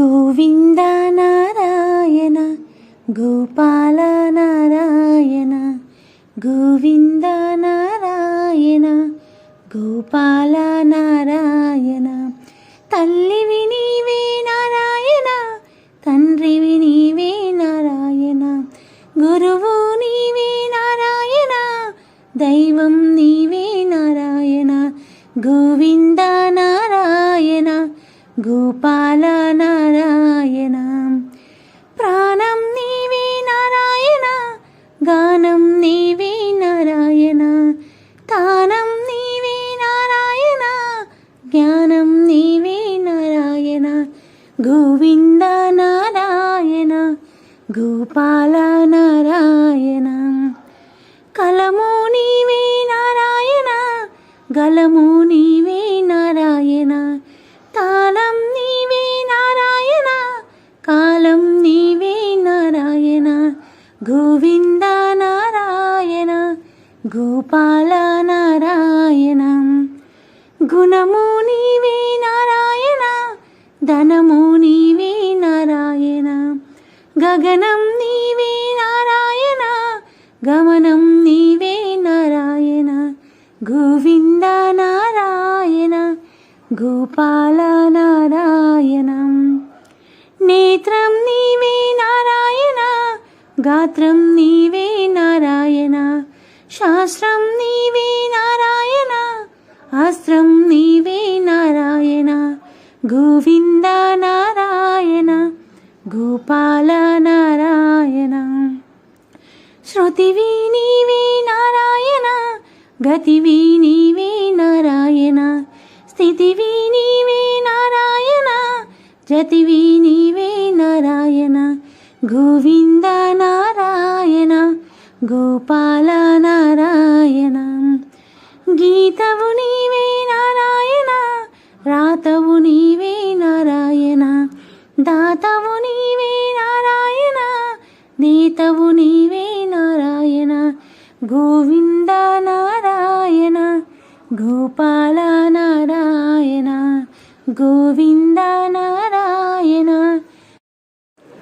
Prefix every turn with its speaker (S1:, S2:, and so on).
S1: గోవింద నారాయణ గోపాల నారాయణ గోవింద నారాయణ గోపాల నారాయణ తల్లివి నీవే నారాయణ తండ్రివి నీవే నారాయణ. గురువు నీవే నారాయణ దైవం నీవే నారాయణ. గోవింద గోపాల నారాయణ ప్రాణం నీవే నారాయణ గానం నీవే నారాయణ. తానం నీవే నారాయణ జ్ఞానం నీవే నారాయణ. గోవింద నారాయణ గోపాల నారాయణ కలము నీవే నారాయణ గలము గోవింద నారాయణ గోపాల నారాయణ. గుణము నీవే నారాయణ ధనము నీవే నారాయణ. గగనం నీవే నారాయణ గమనం నీవే నారాయణ. గోవింద నారాయణ గోపాల నారాయణం. నేత్రం నీవే గాత్రం నీవే నారాయణ శాస్త్రం నీవే నారాయణ అస్త్రం నీవే నారాయణ గోవింద నారాయణ గోపాల నారాయణ. శృతివి నీవే నారాయణ గతివి నీవే నారాయణ స్థితివి నీ గోవింద నారాయణ గోపాల నారాయణ. గీతవు నీవే నారాయణ రాతవు నీవే నారాయణ. దాతవు నీవే నారాయణ నేతవు నీవే నారాయణ. గోవింద నారాయణ గోపాల నారాయణ. గోవింద నారాయణ.